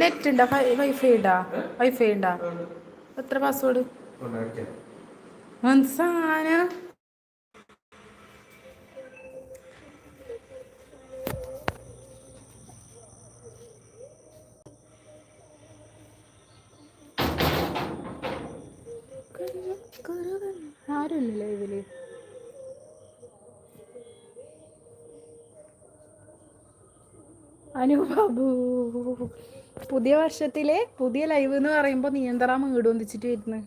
Net ഉണ്ടോ wifi ഉണ്ടോ wifi ഉണ്ടോ എത്ര പാസ്വേഡ് മനസ്സാന ആരുമില്ലല്ലോ ഇതിൽ. അനുബാബു പുതിയ വർഷത്തിലെ പുതിയ ലൈവ് എന്ന് പറയുമ്പോൾ നിയന്ത്രണം വീട് ഒന്നിച്ചിട്ട് വരുന്നത്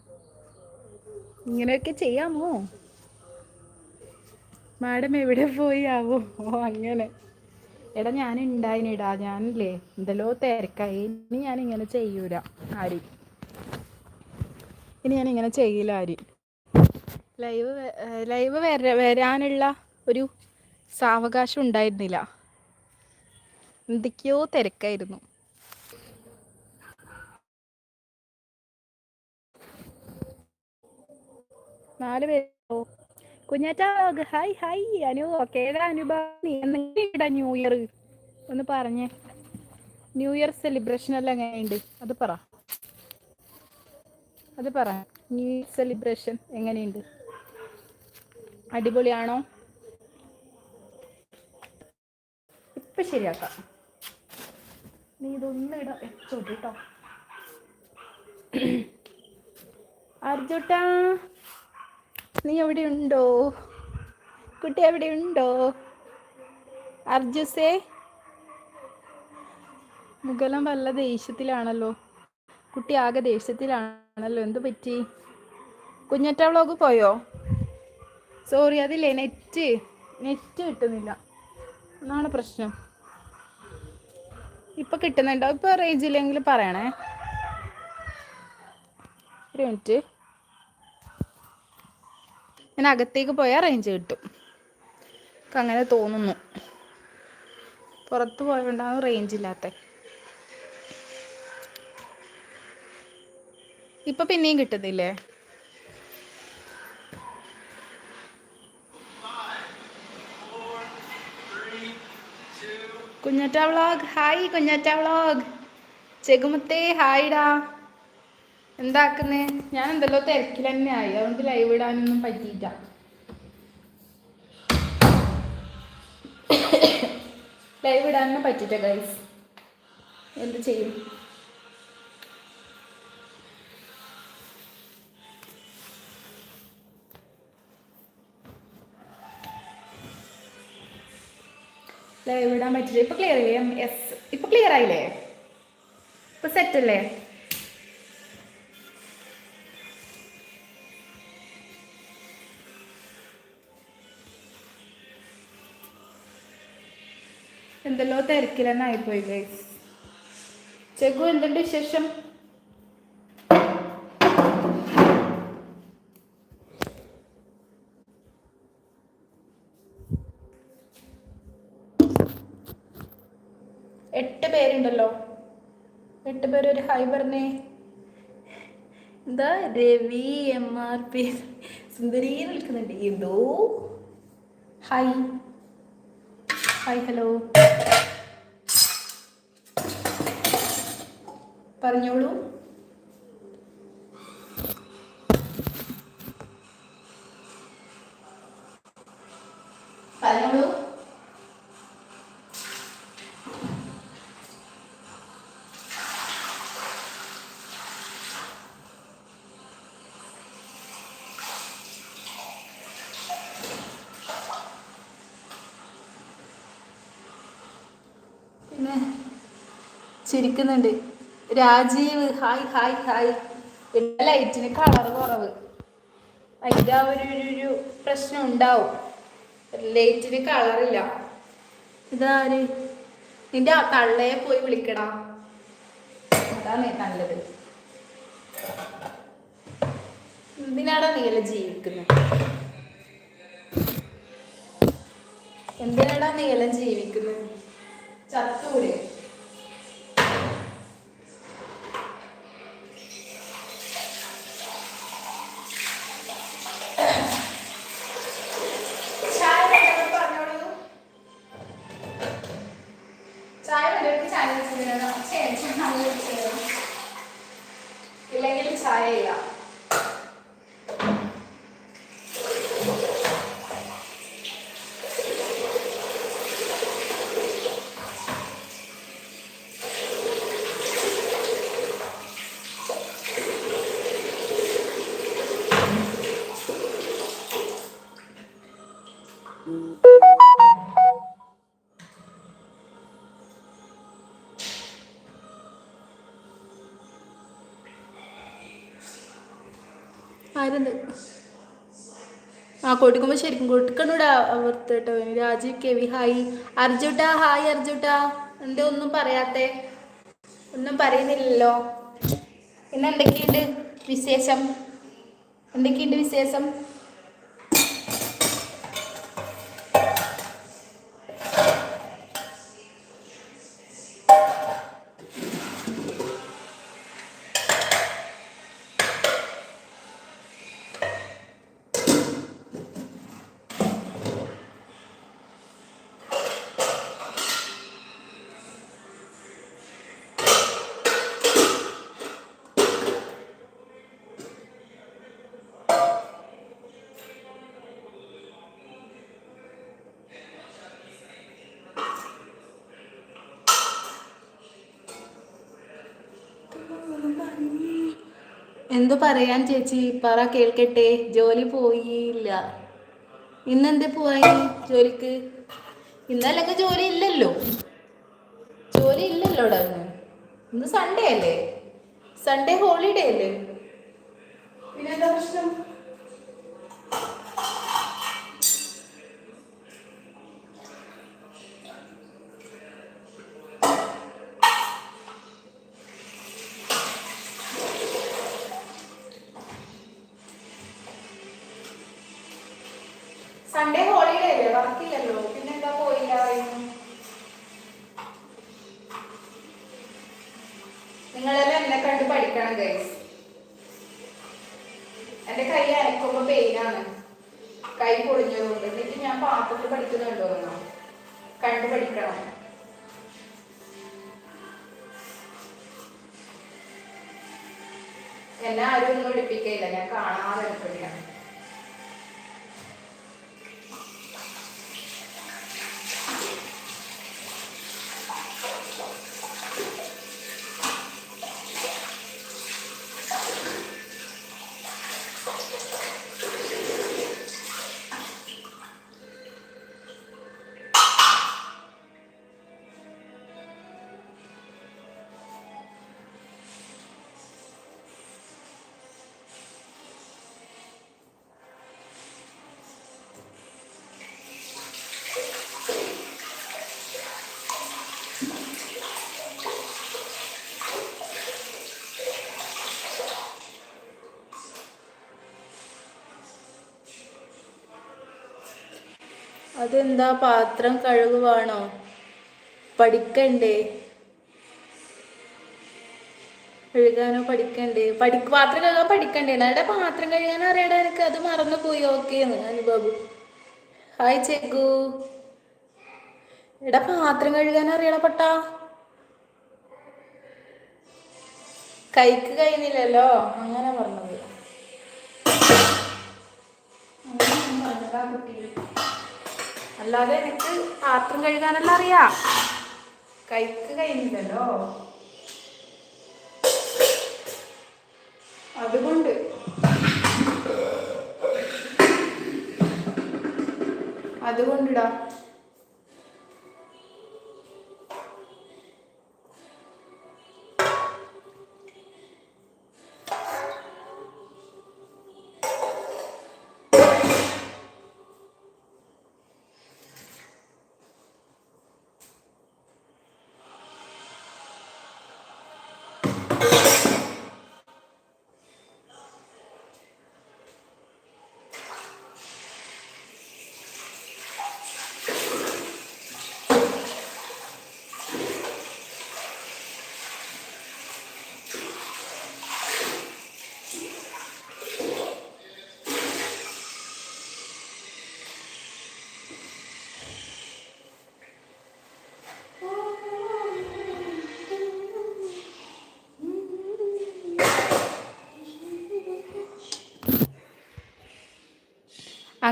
ഇങ്ങനെയൊക്കെ ചെയ്യാമോ? മാഡം എവിടെ പോയി ആവോ? ഓ അങ്ങനെ. എടാ ഞാൻ ഉണ്ടായിനിടാ ഞാനില്ലേ എന്തല്ലോ തിരക്കായി. ഇനി ഞാൻ ഇങ്ങനെ ചെയ്യൂല ആരി? ഇനി ഞാൻ ഇങ്ങനെ ചെയ്യില്ല ആരി? ലൈവ് ലൈവ് വര വരാനുള്ള ഒരു സാവകാശം ഉണ്ടായിരുന്നില്ല. എന്തൊക്കെയോ തിരക്കായിരുന്നു. നാല് പേരോ. കുഞ്ഞാറ്റ ഹായ് ഹായ് അനു ഓക്കേടാ അനുഭവം എന്തെങ്കിലും ന്യൂ ഇയർ? ഒന്ന് പറഞ്ഞേ. ന്യൂ ഇയർ സെലിബ്രേഷൻ എല്ലാം എങ്ങനെയുണ്ട് അത് പറ. അത് പറ. ന്യൂ ഇയർ സെലിബ്രേഷൻ എങ്ങനെയുണ്ട്? അടിപൊളിയാണോ? ഇപ്പൊ ശരിയാക്കാം. നീ ഇതൊന്നും ഇട. എത്തോട്ടോ അർജുട്ടാ. നീ എവിടെ ഉണ്ടോ? കുട്ടി എവിടെ ഉണ്ടോ? അർജുസേ? മുഗലം വല്ല ദേഷ്യത്തിലാണല്ലോ? കുട്ടി ആകെ ദേഷ്യത്തിലാണല്ലോ. എന്ത് പറ്റി? കുഞ്ഞറ്റ വ്ളോഗ് പോയോ? സോറി അതില്ലേ നെറ്റ്. നെറ്റ് കിട്ടുന്നില്ല. എന്നാണ് പ്രശ്നം. ഇപ്പൊ കിട്ടുന്നുണ്ടോ? ഇപ്പൊ റേഞ്ച് ഇല്ലെങ്കിൽ പറയണേ. ഒരു മിനിറ്റ് ഞാൻ അകത്തേക്ക് പോയാൽ റേഞ്ച് കിട്ടും. എനിക്ക് അങ്ങനെ തോന്നുന്നു. പുറത്ത് പോയതുകൊണ്ടാണ് റേഞ്ച് ഇല്ലാത്ത. ഇപ്പൊ പിന്നെയും കിട്ടുന്നില്ലേ? Kunjatta vlog hi Kunjatta vlog ചെകുമത്തേ ഹായ്ഡാ എന്താക്കുന്നേ? ഞാൻ എന്തല്ലോ തിരക്കിൽ തന്നെ ആയി അതുകൊണ്ട് ലൈവ് ഇടാനൊന്നും പറ്റിയില്ല. ലൈവ് ഇടാനൊന്നും പറ്റിയിട്ട ഗൈസ് എന്ത് ചെയ്യും? ലൈവ് ഇടാൻ പറ്റില്ല ഇപ്പൊ ക്ലിയർ ചെയ്യാം യെസ് ഇപ്പൊ ക്ലിയർ ആയില്ലേ? ഇപ്പൊ സെറ്റ് അല്ലേ? എന്തെല്ലോ തിരക്കിലെന്നായിപ്പോയി ഗൈസ് ചെഗു എന്തുണ്ട് വിശേഷം? എട്ട് പേരുണ്ടല്ലോ. എട്ട് പേര് ഒരു ഹായ് പറഞ്ഞേ. എന്താ രവി എം ആർ പി സുന്ദരി നിൽക്കുന്നുണ്ട് എന്തോ? ഹായ് ഹായ് ഹലോ പറഞ്ഞോളൂ പിന്നെ ചിരിക്കുന്നുണ്ട്. Rajeev hi hi hi. പിന്നെ ലൈറ്റിന് കളർ കുറവ്. അതിന്റെ ആ ഒരു ഒരു- ഒരു പ്രശ്നം ഉണ്ടാവും. ലൈറ്റിന് കളറില്ല ഇതാര്? നിന്റെ ആ തള്ളയെ പോയി വിളിക്കടാ. അതാണ് നല്ലത്. എന്തിനാടാ നീല ജീവിക്കുന്നത് എന്തിനാടാ നീല ജീവിക്കുന്നത് ചത്തൂടെ ആരെന്ത് ആ കൊടുക്കുമ്പോൾ ശരിക്കും കൊടുക്കണൂടാ അവർത്തേട്ടോ Rajeev K V hi. Arjutta hi Arjutta. എന്റെ ഒന്നും പറയാത്തെ. ഒന്നും പറയുന്നില്ലല്ലോ. പിന്നെ എന്തൊക്കെയുണ്ട് വിശേഷം? എന്തൊക്കെയുണ്ട് വിശേഷം? എന്തു പറയാൻ ചേച്ചി? പറ കേൾക്കട്ടെ. ജോലി പോയില്ല. ഇന്നെന്ത് പോയി ജോലിക്ക്? ഇന്നലൊക്കെ ജോലി ഇല്ലല്ലോ. ജോലി ഇല്ലല്ലോ ഇന്ന്. സൺഡേ അല്ലേ? സൺഡേ ഹോളിഡേ അല്ലേ പിന്നെ എന്താ പ്രശ്നം സൺഡേ ഹോളിഡേ അല്ലേ? വർക്കില്ലല്ലോ പിന്നെ എന്താ പോയില്ല നിങ്ങളെല്ലാം എന്നെ കണ്ട് പഠിക്കണം ഗൈസ് എന്റെ കൈ അനക്കുമ്പോ പെയിനാണ് കൈ പൊളിഞ്ഞതുകൊണ്ട്. എന്നിട്ട് ഞാൻ പാത്രത്തിൽ പഠിക്കുന്നുണ്ടോ എന്നോ? കണ്ടു പഠിക്കണം. എന്നെ ആരും ഒന്നും പഠിപ്പിക്കയില്ല ഞാൻ കാണാതെ എടുക്കുകയാണ് അതെന്താ പാത്രം കഴുകുവാണോ? പഠിക്കണ്ടേ? കഴുകാനോ പഠിക്കണ്ടേ? പഠി പാത്രം കഴുകാൻ പഠിക്കണ്ടേ? നല്ല പാത്രം കഴുകാൻ അറിയടാ എനിക്ക്. അത് മറന്നു പോയി ഓക്കേന്ന് അനുബാബു ഹായ് ചേക്കു എടാ പാത്രം കഴുകാൻ അറിയടാ പട്ടാ. കൈക്ക് കഴിഞ്ഞില്ലല്ലോ? അങ്ങനെ പറഞ്ഞത്. കുട്ടി അല്ലാതെ എനിക്ക് പാത്രം കഴുകാനല്ല അറിയാം. കൈക്ക് കഴിഞ്ഞില്ലല്ലോ അതുകൊണ്ട്. അതുകൊണ്ടിടാ.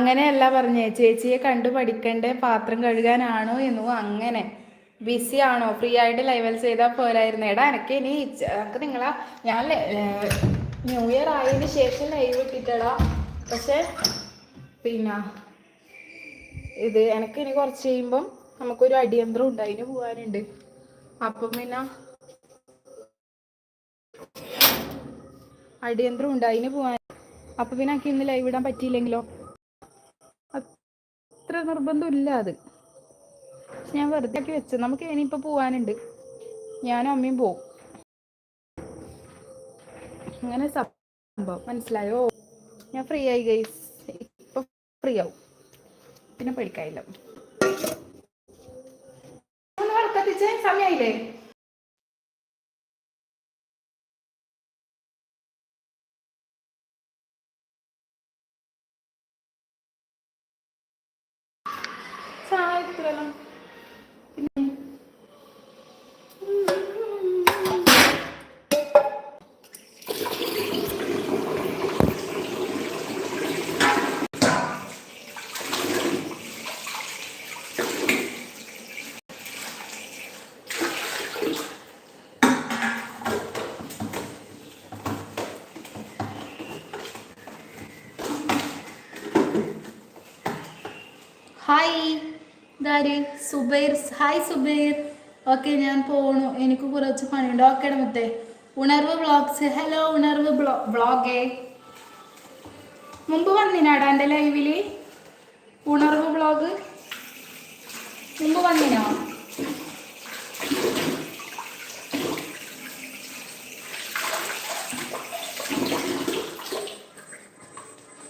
അങ്ങനെയല്ല പറഞ്ഞേ ചേച്ചിയെ കണ്ടു പഠിക്കണ്ടേ പാത്രം കഴുകാനാണോ എന്നു അങ്ങനെ. ബിസി ആണോ? ഫ്രീ ആയിട്ട് ലൈവൽ ചെയ്താൽ പോരായിരുന്നു. എടാ എനിക്ക് ഇനി എനിക്ക് നിങ്ങളാ ഞാൻ ന്യൂ ഇയർ ആയതിന് ശേഷം ലൈവ് ഇട്ടിട്ടടാ. പക്ഷേ പിന്നെ ഇത് എനിക്ക് ഇനി കുറച്ച് കഴിയുമ്പം നമുക്കൊരു അടിയന്തരം ഉണ്ട് അതിന് പോകാനുണ്ട് അപ്പം പിന്നെ അടിയന്തരം ഉണ്ട് അതിന് പോകാൻ അപ്പം പിന്നെ എനിക്ക് ഇന്ന് ലൈവ് ഇടാൻ പറ്റിയില്ലെങ്കിലോ? അത്ര നിർബന്ധമില്ല അത്. ഞാൻ വെറുതെ ആക്കി വെച്ചു. നമുക്ക് ഇനിയിപ്പോൾ പോവാനുണ്ട്. ഞാനും അമ്മയും പോവും. അങ്ങനെ സംഭവം. മനസ്സിലായോ? ഞാൻ ഫ്രീ ആയി ഗൈസ് ഇപ്പം ഫ്രീ ആവും. പിന്നെ വിളക്കത്തിച്ച് സമയമായില്ലേ ചായ ഇത്രല്ലോ ഹായ് ഇതാര്? സുബൈർ. ഹായ് സുബൈർ. ഓക്കെ ഞാൻ പോണു. എനിക്ക് കുറച്ച് പണിയുണ്ട്. ഓക്കെ മുത്തേ. ഉണർവ് ബ്ലോഗ്സ് ഹലോ ഉണർവ് ബ്ലോ ബ്ലോഗേ മുമ്പ് വന്നിനാടാ എന്റെ ലൈവിൽ ഉണർവ് ബ്ലോഗ് മുമ്പ് വന്നിനോ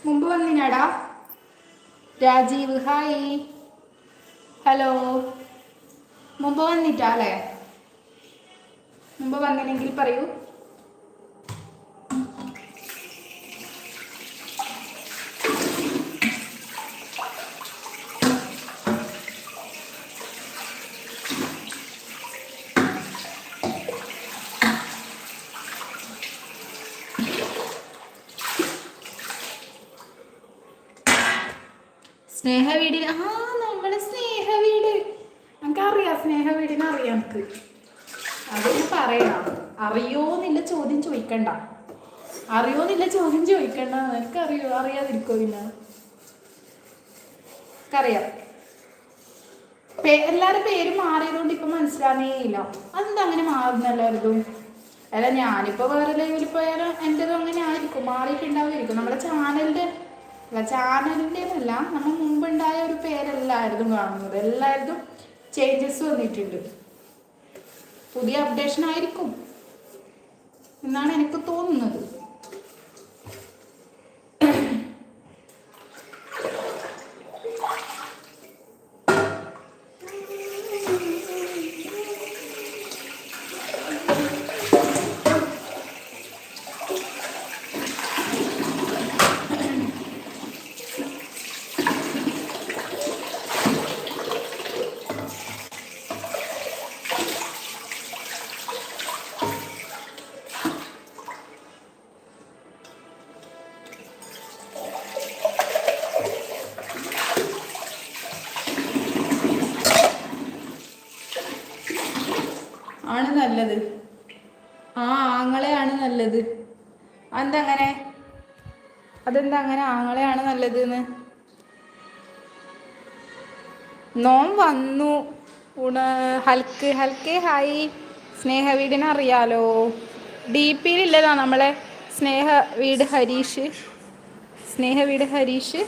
മുമ്പ് വന്നിനാടാ രാജീവ് ഹായ്. ഹലോ. മുമ്പ് വന്നിട്ടാ അല്ലേ? മുമ്പ് വന്നില്ലെങ്കിൽ പറയൂ. സ്നേഹ വീടിന് ആ നമ്മളെ സ്നേഹ വീട് നമുക്കറിയാം സ്നേഹ വീടിനെ അറിയാം നമുക്ക്. അതൊന്ന് പറയാം അറിയോന്നില്ല ചോദ്യം ചോദിക്കണ്ട. അറിയോന്നില്ല ചോദ്യം ചോദിക്കണ്ട. എനിക്കറിയോ അറിയാതിരിക്കോ പിന്നെ? അറിയാം എല്ലാരും പേര് മാറിയതുകൊണ്ട് ഇപ്പൊ മനസ്സിലാകുന്നേ ഇല്ല. അതെന്താ അങ്ങനെ മാറുന്ന എല്ലാവരും അല്ല ഞാനിപ്പോ വേറെ ലൈവിൽ പോയാലും എന്റെതും അങ്ങനെ ആയിരിക്കും. മാറിയിട്ടുണ്ടാവുമായിരിക്കും. നമ്മുടെ ചാനലിന്റെ അല്ല ചാനലിന്റെതല്ല നമ്മൾ മുമ്പുണ്ടായ ഒരു പേരെല്ലായിരുന്നു കാണുന്നത്. എല്ലായിടത്തും ചേഞ്ചസ് വന്നിട്ടുണ്ട്. പുതിയ അപ്ഡേഷൻ ആയിരിക്കും എന്നാണ് എനിക്ക് തോന്നുന്നത് ആണ് നല്ലത് ആ ആങ്ങളെയാണ് നല്ലത് അതെന്താ അങ്ങനെ അതെന്താ അങ്ങനെ ആങ്ങളെയാണ് നല്ലത് എന്ന് നോം വന്നു. ഉണ ഹൽക്ക് ഹൽക്ക് ഹായ്. സ്നേഹ വീടിനെ അറിയാലോ ഡി പിയിലില്ലല്ലോ നമ്മളെ സ്നേഹ വീട് ഹരീഷ്. സ്നേഹ വീട് ഹരീഷ്.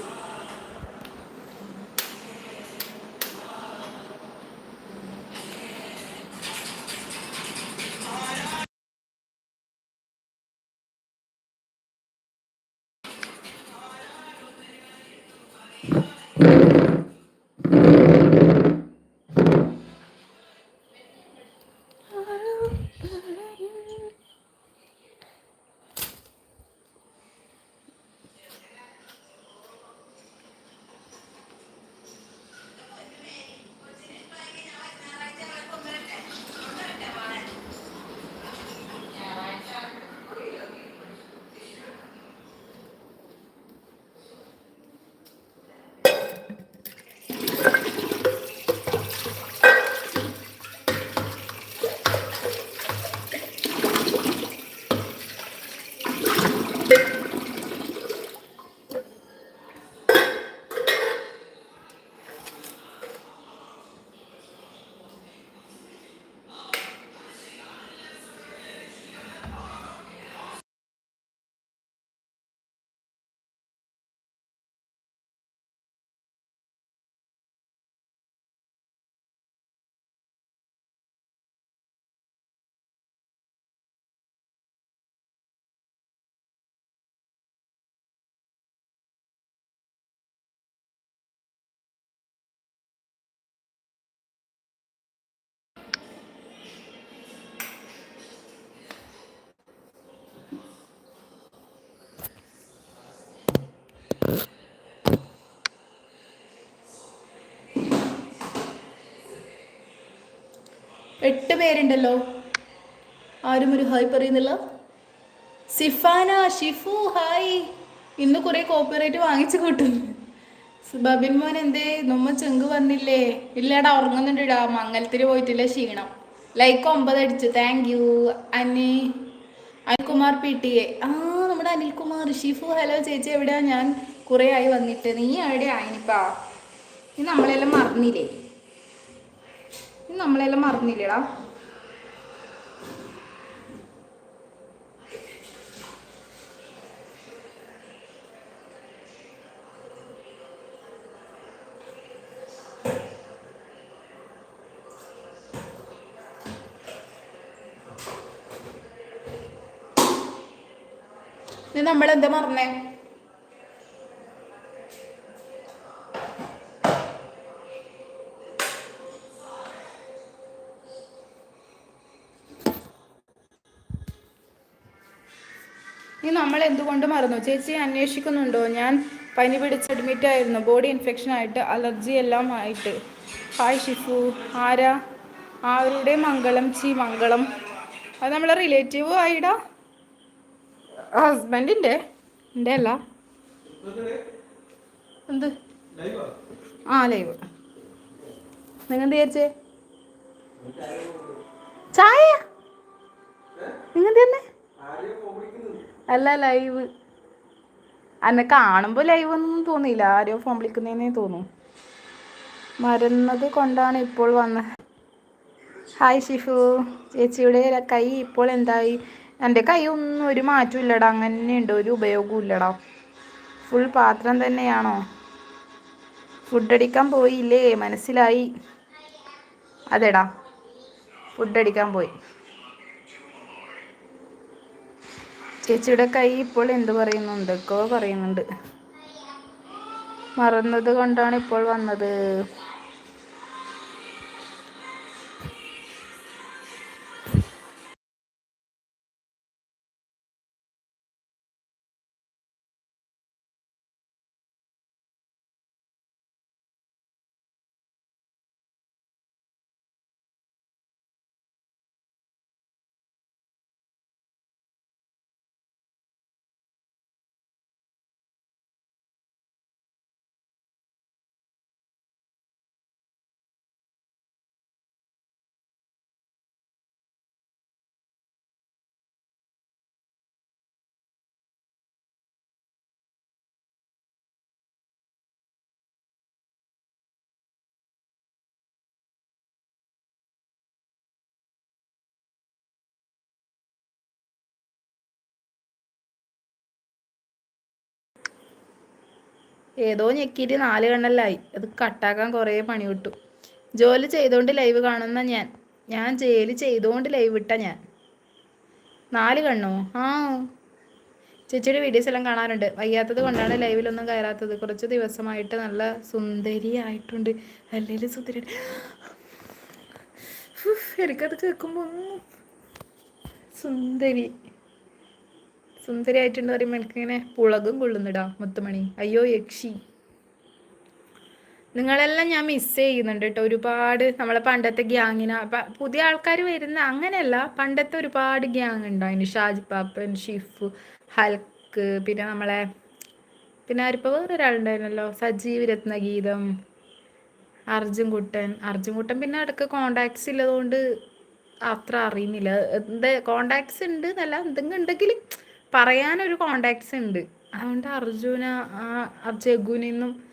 എട്ട് പേരുണ്ടല്ലോ. ആരും ഒരു ഹായ് പറയുന്നില്ല. സിഫാന ഷിഫു ഹായ്. ഇന്ന് കുറെ കോപ്പിറൈറ്റ് വാങ്ങിച്ചു കൂട്ടും ബബിൻ മോൻ എന്തേ? നമ്മ ചെങ്ക് വന്നില്ലേ? ഇല്ലടാ ഉറങ്ങുന്നുണ്ടാ മംഗലത്തിൽ പോയിട്ടില്ല ക്ഷീണം. ലൈക്ക് ഒമ്പത് അടിച്ചു. Thank you Ani Anilkumar P T A. ആ നമ്മുടെ അനിൽകുമാർ. ഷിഫു ഹലോ ചേച്ചി എവിടെയാ? ഞാൻ കുറേ ആയി വന്നിട്ട്. നീ എവിടെയാ ഇനിപ്പാ നീ നമ്മളെല്ലാം മറന്നില്ലേ? നമ്മളെല്ലാം മറന്നില്ലടാ. നീ നമ്മളെന്താ മറന്നേ? നമ്മൾ എന്തുകൊണ്ട് മറന്നു? ചേച്ചി അന്വേഷിക്കുന്നുണ്ടോ? ഞാൻ പനി പിടിച്ച് അഡ്മിറ്റ് ആയിരുന്നു. ബോഡി ഇൻഫെക്ഷൻ ആയിട്ട് അലർജി എല്ലാം ആയിട്ട്. ഹായ് ഷിഫു. ആരാ? ആരുടെ മംഗളം? ചി മംഗളം. അത് നമ്മളെ റിലേറ്റീവ് ആയിടാ. ഹസ്ബൻഡിന്റെ എന്റെ അല്ല. എന്ത്? ആ ലൈവ്. നിങ്ങൾ എന്ത് ചേച്ചേ ചായ? നിങ്ങൾ തന്നെ അല്ല ലൈവ് അന്നെ കാണുമ്പോൾ ലൈവ് ഒന്നും തോന്നിയില്ല. ആരോ ഫോൺ വിളിക്കുന്നതന്നെ തോന്നും മരുന്നത് കൊണ്ടാണ് ഇപ്പോൾ വന്നത് ഹായ് ഷിഫു. ചേച്ചിയുടെ കൈ ഇപ്പോൾ എന്തായി? എന്റെ കൈ ഒന്നും ഒരു മാറ്റവും ഇല്ലടാ. അങ്ങനെയുണ്ട് ഒരു ഉപയോഗവും ഇല്ലടാ. ഫുൾ പാത്രം തന്നെയാണോ? ഫുഡ് അടിക്കാൻ പോയില്ലേ? മനസ്സിലായി. അതെടാ. ഫുഡ് അടിക്കാൻ പോയി. ചേച്ചിയുടെ കൈ ഇപ്പോൾ എന്ത് പറയുന്നു? എന്തൊക്കെയോ പറയുന്നുണ്ട്. മറന്നത് കൊണ്ടാണ് ഇപ്പോൾ വന്നത്. ഏതോ ഞെക്കിയിട്ട് നാല് കണ്ണല്ലായി. അത് കട്ടാക്കാൻ കുറേ പണി വിട്ടു. ജോലി ചെയ്തുകൊണ്ട് ലൈവ് കാണുന്ന ഞാൻ. ഞാൻ ജോലി ചെയ്തുകൊണ്ട് ലൈവ് ഇട്ട ഞാൻ. നാല് കണ്ണോ? ആ. ചേച്ചിയുടെ വീഡിയോസ് എല്ലാം കാണാറുണ്ട്. വയ്യാത്തത് കൊണ്ടാണ് ലൈവിലൊന്നും കയറാത്തത്. കുറച്ച് ദിവസമായിട്ട് നല്ല സുന്ദരിയായിട്ടുണ്ട്. അല്ലെങ്കിൽ സുന്ദരി എനിക്കത് കേൾക്കുമ്പോൾ സുന്ദരി. സുന്ദരിയായിട്ടുണ്ട് പറയുമ്പോൾ എനിക്ക് ഇങ്ങനെ പുളകും കൊള്ളുന്നിടാ മുത്തുമണി. അയ്യോ യക്ഷി. നിങ്ങളെല്ലാം ഞാൻ മിസ് ചെയ്യുന്നുണ്ട് കേട്ടോ. ഒരുപാട് നമ്മളെ പണ്ടത്തെ ഗ്യാങ്ങിന പുതിയ ആൾക്കാർ വരുന്ന അങ്ങനെയല്ല. പണ്ടത്തെ ഒരുപാട് ഗ്യാങ് ഉണ്ടായിന്. ഷാജി പാപ്പൻ ഷിഫു ഹൽക്ക് പിന്നെ നമ്മളെ പിന്നെ ആരിപ്പോൾ വേറൊരാളുണ്ടായിരുന്നല്ലോ? സജീവ് രത്നഗീതം അർജുൻ കുട്ടൻ അർജുൻ കുട്ടൻ പിന്നെ ഇടയ്ക്ക് കോണ്ടാക്ട്സ് ഇല്ലതുകൊണ്ട് അത്ര അറിയുന്നില്ല. എന്താ കോണ്ടാക്ട്സ് ഉണ്ട് എന്നല്ല എന്തെങ്കിലും ഉണ്ടെങ്കിൽ പറയാനൊരു കോണ്ടാക്ട്സ് ഉണ്ട് അതുകൊണ്ട് അർജുന ജഗുനിന്നും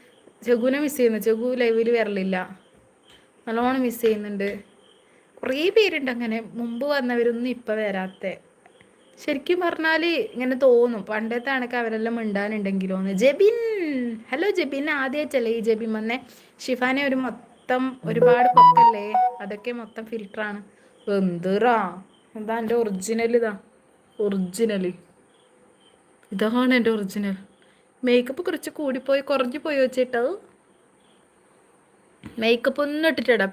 ജഗുനെ മിസ് ചെയ്യുന്നു. ജഗു ലൈവിൽ വരലില്ല. നല്ലോണം മിസ് ചെയ്യുന്നുണ്ട്. കുറേ പേരുണ്ട് അങ്ങനെ. മുമ്പ് വന്നവരൊന്നും ഇപ്പം വരാത്ത. ശരിക്കും പറഞ്ഞാൽ ഇങ്ങനെ തോന്നും. പണ്ടത്തെ കണക്ക് അവരെല്ലാം മിണ്ടാനുണ്ടെങ്കിലോ എന്ന്. ജബിൻ! ഹലോ ജബിൻ. ആദ്യമായിട്ടല്ലേ ഈ ജബിൻ വന്നേ? ഷിഫാനെ ഒരു മൊത്തം ഒരുപാട് പൊക്കല്ലേ? അതൊക്കെ മൊത്തം ഫിൽറ്ററാണ് എന്തിറാ? എന്താ എന്റെ ഒറിജിനൽ ഇതാ. ഒറിജിനൽ ഇതാണ് എന്റെ ഒറിജിനൽ മേക്കപ്പ് കുറച്ച് കൂടിപ്പോയി കുറഞ്ഞു പോയി വെച്ചിട്ട് മേക്കപ്പ് ഒന്നും ഇട്ടിട്ടില്ല.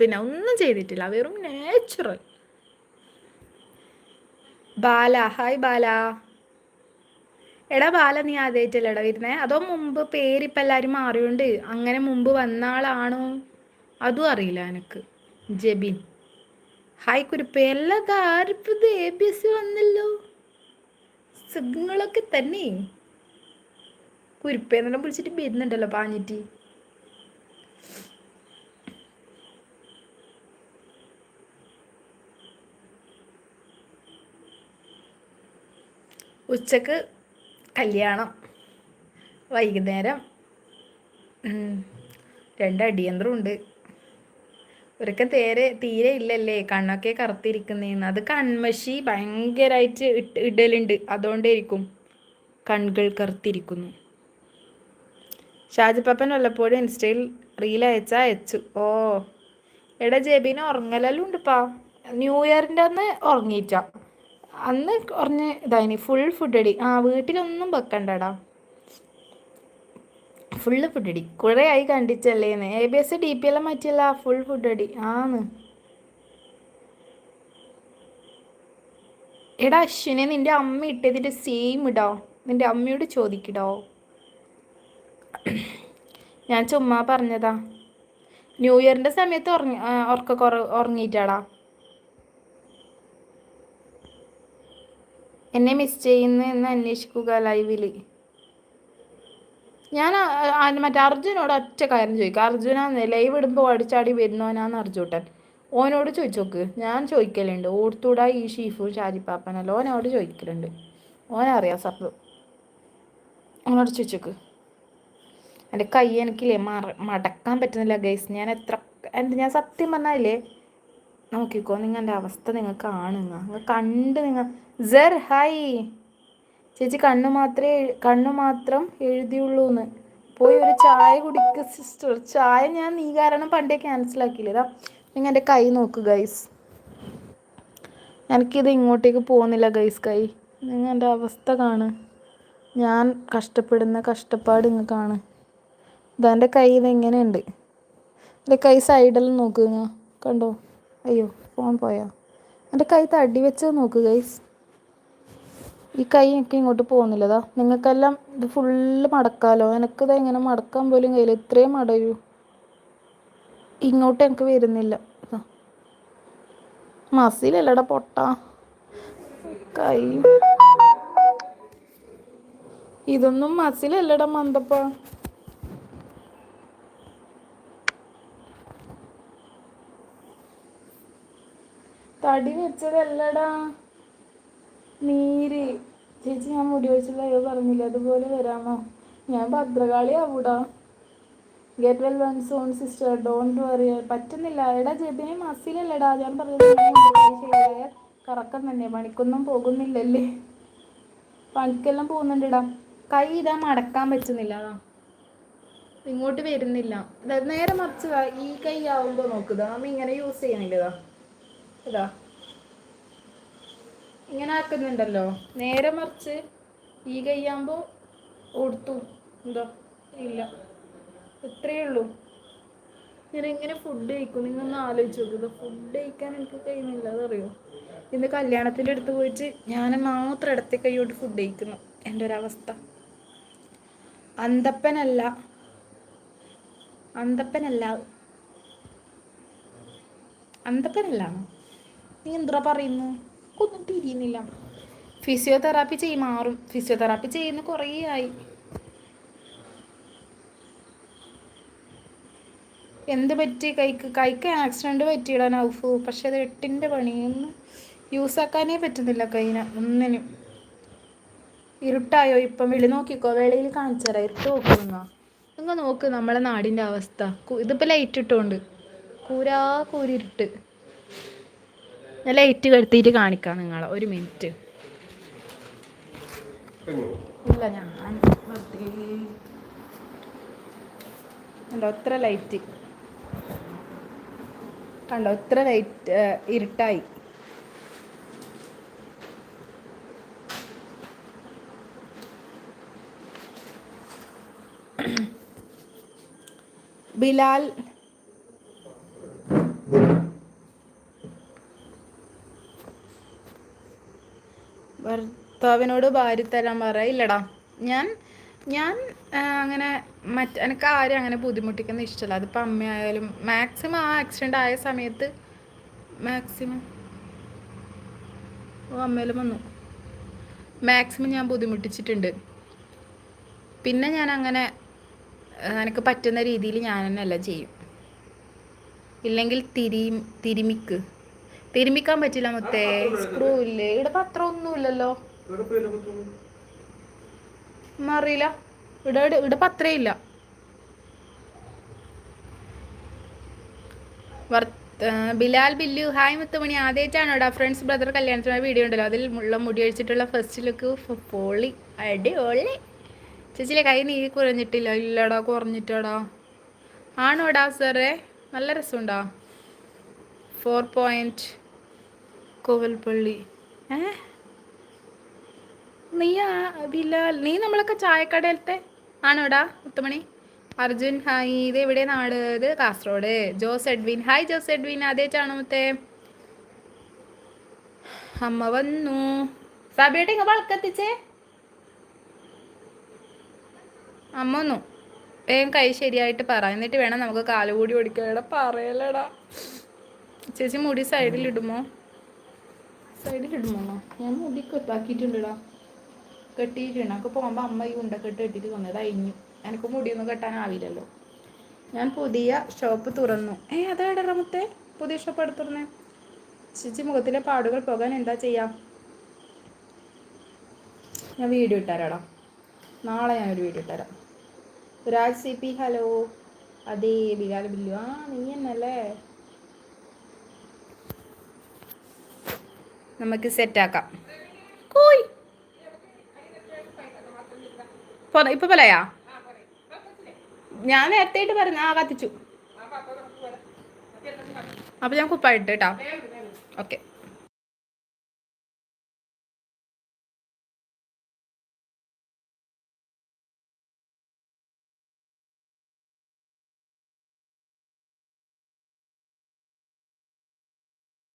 പിന്നെ ഒന്നും ചെയ്തിട്ടില്ല. വെറും നാച്ചുറൽ ബാല. ഹായ് ബാല. എടാ ബാല നീ ആദ്യമായിട്ടല്ലേടാ വരുന്നേ? അതോ മുമ്പ് പേരിപ്പം എല്ലാവരും മാറിയുണ്ട് അങ്ങനെ മുമ്പ് വന്ന ആളാണോ? അതും അറിയില്ല എനിക്ക്. ജബിൻ. ഹായ് കുരുപ്പ്. എല്ലാ ബി എസ് വന്നല്ലോ. സുഖങ്ങളൊക്കെ തന്നെ. കുരുപ്പേന്നെല്ലാം പിടിച്ചിട്ട് വരുന്നുണ്ടല്ലോ പാഞ്ഞിട്ട്. ഉച്ചയ്ക്ക് കല്യാണം. വൈകുന്നേരം രണ്ട് അടിയന്തരമുണ്ട് ഇവരൊക്കെ തേരെ തീരെ ഇല്ലല്ലേ? കണ്ണൊക്കെ കറുത്തിരിക്കുന്നേന്ന് അത് കൺമഷി ഭയങ്കരമായിട്ട് ഇട്ട് ഇടലുണ്ട്. അതുകൊണ്ടായിരിക്കും കണ്ണുകൾ കറുത്തിരിക്കുന്നു. ഷാജിപ്പപ്പൻ വല്ലപ്പോഴും ഇൻസ്റ്റയിൽ റീൽ അയച്ചാ അയച്ചു. ഓ. എടാ ജെബിന് ഉറങ്ങലെല്ലാം ഉണ്ടിപ്പാ ന്യൂ ഇയറിന്റെ അന്ന് ഉറങ്ങിയിട്ടാ. അന്ന് കുറഞ്ഞ് ഇതായിനി ഫുൾ ഫുഡ് അടി ആ വീട്ടിലൊന്നും വെക്കണ്ടടാ. ഫുള്ള് അടി. കുറേ ആയി കണ്ടിച്ചല്ലേന്ന് A B S D P എല്ലാം മാറ്റിയല്ല ഫുൾ ഫുഡ് അടി. ആന്ന്. എടാ അശ്വിനെ നിന്റെ അമ്മ ഇട്ടതിന്റെ സെയിം ഇടോ. നിന്റെ അമ്മയോട് ചോദിക്കടോ. ഞാൻ ചുമ്മാ പറഞ്ഞതാ. ന്യൂ ഇയറിന്റെ സമയത്ത് ഉറങ്ങി ഉറക്ക ഉറങ്ങിയിട്ടാടാ. എന്നെ മിസ് ചെയ്യുന്നു എന്ന് അന്വേഷിക്കുക ലൈവിൽ ഞാൻ മറ്റേ അർജുനോട് ഒറ്റ കാര്യം ചോദിക്കാം. അർജുന ലൈവ് ഇടുമ്പോൾ അടിച്ചാടി വരുന്നവനാന്ന് അർജുട്ടൻ. ഓനോട് ചോദിച്ചോക്ക്. ഞാൻ ചോദിക്കലുണ്ട്. ഓർത്തൂടാ ഈ ഷീഫു ഷാജിപ്പാപ്പനല്ലോ. ഓനോട് ചോദിക്കലുണ്ട്. ഓനറിയാം സപ്പ് ഓനോട് ചോദിച്ചോക്ക്. എന്റെ കൈ എനിക്കില്ലേ മറ മടക്കാൻ പറ്റുന്നില്ല ഗൈസ് ഞാൻ എത്ര എന്ത് ഞാൻ സത്യം പറഞ്ഞാലേ നോക്കിക്കോ നിങ്ങളുടെ അവസ്ഥ നിങ്ങൾ കാണുക. നിങ്ങൾ കണ്ട് നിങ്ങൾ ജർ ഹായ് ചേച്ചി കണ്ണു മാത്രമേ കണ്ണു മാത്രം എഴുതിയുള്ളൂ എന്ന് പോയി ഒരു ചായ കുടിക്ക സിസ്റ്റർ. ചായ ഞാൻ നീ കാരണം പണ്ടേ ക്യാൻസലാക്കിയില്ല? നിങ്ങൾ എന്റെ കൈ നോക്ക് ഗൈസ്. എനിക്കിത് ഇങ്ങോട്ടേക്ക് പോകുന്നില്ല ഗൈസ് കൈ. നിങ്ങൾ എന്റെ അവസ്ഥ കാണ്. ഞാൻ കഷ്ടപ്പെടുന്ന കഷ്ടപ്പാട് നിങ്ങൾ കാണ്. ഇതെന്റെ കൈ ഇതെങ്ങനെയുണ്ട് എന്റെ കൈ സൈഡിൽ നോക്കുക കണ്ടോ? അയ്യോ ഫോൺ പോയാ? എന്റെ കൈ തടി വെച്ച് നോക്കുക ഗൈസ്. ഈ കൈ എനിക്ക് ഇങ്ങോട്ട് പോകുന്നില്ലതാ. നിങ്ങൾക്കെല്ലാം ഇത് ഫുള്ള് മടക്കാലോ? എനിക്കിത് എങ്ങനെ മടക്കാൻ പോലും കയ്യില്ല ഇത്രയും മടയൂ ഇങ്ങോട്ട് എനിക്ക് വരുന്നില്ല. മസിലല്ലടാ പൊട്ട. കൈ. ഇതൊന്നും മസിലല്ലടാ മന്ദപ്പ. തടി വെച്ചതല്ലടാ നീര്. ചേച്ചി ഞാൻ മുടി വെച്ചുള്ള അയ്യോ പറഞ്ഞില്ല? അതുപോലെ വരാമോ? ഞാൻ Bhadrakali ആവൂടാ. Get well one soon sister don't worry പറ്റുന്നില്ല. എടാ ജെബിനെ മസിലല്ലടാ. ഞാൻ പറഞ്ഞത് കറക്കം തന്നെ. പണിക്കൊന്നും പോകുന്നില്ലല്ലേ. പണിക്കെല്ലാം പോകുന്നുണ്ടെടാ. കൈ ഇതാ മടക്കാൻ പറ്റുന്നില്ല. ഇങ്ങോട്ട് വരുന്നില്ല. നേരെ മറിച്ചതാ ഈ കൈ ആവുമ്പോൾ നോക്കുക നമ്മ ഇങ്ങനെ യൂസ് ചെയ്യണില്ലതാ ഇതാ. ഇങ്ങനെ ആക്കുന്നുണ്ടല്ലോ. നേരെ മറിച്ച് ഈ കയ്യാകുമ്പോൾ കൊടുത്തു എന്തോ? ഇല്ല. ഇത്രയേ ഉള്ളൂ. ഞാൻ എങ്ങനെ ഫുഡ് കഴിക്കും. നിങ്ങളൊന്ന് ആലോചിച്ച് നോക്കുക ഫുഡ് കഴിക്കാൻ എനിക്ക് കഴിയുന്നില്ല. അതറിയോ? ഇന്ന് കല്യാണത്തിന്റെ അടുത്ത് പോയിട്ട് ഞാൻ മാത്രം ഇടത്തെ കൈയോട്ട് ഫുഡ് കഴിക്കുന്നു. എന്റെ ഒരവസ്ഥ. അന്തപ്പനല്ല. അന്തപ്പനല്ല. അന്തപ്പനല്ല. നീ എന്താ പറയുന്നു? ഒന്നും തിരിയുന്നില്ല. ഫിസിയോതെറാപ്പി ചെയ്യും മാറും. ഫിസിയോതെറാപ്പി ചെയ്യുന്ന കുറേ ആയി. എന്ത് പറ്റി? കൈക്ക് കൈക്ക് ആക്സിഡന്റ് പറ്റിയിടാൻ ഔഫു പക്ഷെ അത് എട്ടിന്റെ പണിയൊന്നും യൂസ് ആക്കാനേ പറ്റുന്നില്ല കൈന്. ഒന്നിനും. ഇരുട്ടായോ? ഇപ്പം വെളി നോക്കിക്കോ. വേളയിൽ കാണിച്ചു തരാം ഇരുട്ട് നോക്കുന്ന നിങ്ങൾ നോക്ക് നമ്മളെ നാടിന്റെ അവസ്ഥ. ഇതിപ്പോൾ ലൈറ്റ് ഇട്ടുകൊണ്ട് കൂരാ കൂരിരുട്ട്. ഞാൻ ലൈറ്റ് കെടുത്തിട്ട് കാണിക്കാം നിങ്ങളെ. ഒരു മിനിറ്റ് ഇല്ല ഞാൻ കണ്ടോ ഇത്ര ലൈറ്റ് കണ്ടോ ഇത്ര ലൈറ്റ് ഇരുട്ടായി. ബിലാൽ ഭർത്താവിനോട് ഭാര്യ തരാൻ പറയില്ലടാ ഞാൻ ഞാൻ അങ്ങനെ മറ്റ് എനിക്ക് ആരും അങ്ങനെ ബുദ്ധിമുട്ടിക്കുന്ന ഇഷ്ടമല്ല അതിപ്പോൾ അമ്മയായാലും മാക്സിമം ആ ആക്സിഡന്റ് ആയ സമയത്ത് മാക്സിമം ഓ അമ്മയിലും വന്നു. മാക്സിമം ഞാൻ ബുദ്ധിമുട്ടിച്ചിട്ടുണ്ട്. പിന്നെ ഞാൻ അങ്ങനെ എനിക്ക് പറ്റുന്ന രീതിയിൽ ഞാൻ തന്നെ എല്ലാം ചെയ്യും. ഇല്ലെങ്കിൽ തിരി തിരുമിക്ക്. തിരുമിക്കാൻ പറ്റില്ല മൊത്തേ. സ്ക്രൂ ഇല്ലേ? ഇവിടെ പത്രം ഒന്നുമില്ലല്ലോ അറിയില്ല ഇവിടെ ഇവിടെ- പത്രേ ഇല്ല ബിലാൽ ബില്ലു ഹായ് മുത്തുമണി. ആദ്യമായിട്ടാണ് ഇവിടെ ഫ്രണ്ട്സ് ബ്രദർ കല്യാണത്തിന് വീഡിയോ ഉണ്ടല്ലോ? അതിൽ ഉള്ള മുടി അഴിച്ചിട്ടുള്ള ഫസ്റ്റ് ലുക്ക് പൊളി. അടിപൊളി. ചേച്ചിയിലെ കൈ നീ കുറഞ്ഞിട്ടില്ല. ഇല്ലടാ കുറഞ്ഞിട്ടടാ. ആണോടാ സാറേ നല്ല രസമുണ്ടോ? Four point Kovalpally. ഏ? നീ ബിലാൽ. നീ നമ്മളൊക്കെ ചായക്കടയിലത്തെ ആണോടാ മുത്തുമണി? അർജുൻ ഹായ്. ഇത് എവിടെ നാട്? ഇത് Kasaragod. Jose Edwin. Hi Jose Edwin. ആദ്യമായിട്ടാണോ മുത്തേ? അമ്മ വന്നു. സബിയുടെ ഇങ്ങ വളക്കെത്തിച്ചേ അമ്മ വന്നു. വേഗം കൈ ശരിയായിട്ട് പറ. എന്നിട്ട് വേണം നമുക്ക് കാലുകൂടി ഓടിക്കാടാ പറയലടാ ചേച്ചി മുടി സൈഡിലിടുമോ സൈഡിലിടുമോ ഞാൻ മുടി കെട്ടാക്കിയിട്ടുണ്ടടാ കെട്ടിയിട്ടുണ്ട്. എനിക്ക് പോകുമ്പോൾ അമ്മ ഈ ഉണ്ടക്കെട്ട് കെട്ടിട്ട് വന്നത് അയിഞ്ഞു എനിക്ക് മുടിയൊന്നും കെട്ടാനാവില്ലല്ലോ. ഞാൻ പുതിയ ഷോപ്പ് തുറന്നു. ഏ അതാടാ മുത്തേ? പുതിയ ഷോപ്പ് എടുത്തുറന്നേ ചിച്ചി മുഖത്തിലെ പാടുകൾ പോകാൻ എന്താ ചെയ്യാം? ഞാൻ വീഡിയോ ഇട്ടുതരാടാ നാളെ ഞാനൊരു വീഡിയോ ഇട്ടുതരാം രാജ് സി പി ഹലോ അതേ ബിലാൽ ബില്ലു. ആ നീ എന്നല്ലേ? നമുക്ക് സെറ്റാക്കാം കൂയ് പോന്ന- ഇപ്പൊ പറയാ ഞാൻ നേരത്തെ പറഞ്ഞു ആ കത്തിച്ചു. അപ്പൊ ഞാൻ കുപ്പായിട്ട് കേട്ടോ. ഓക്കെ.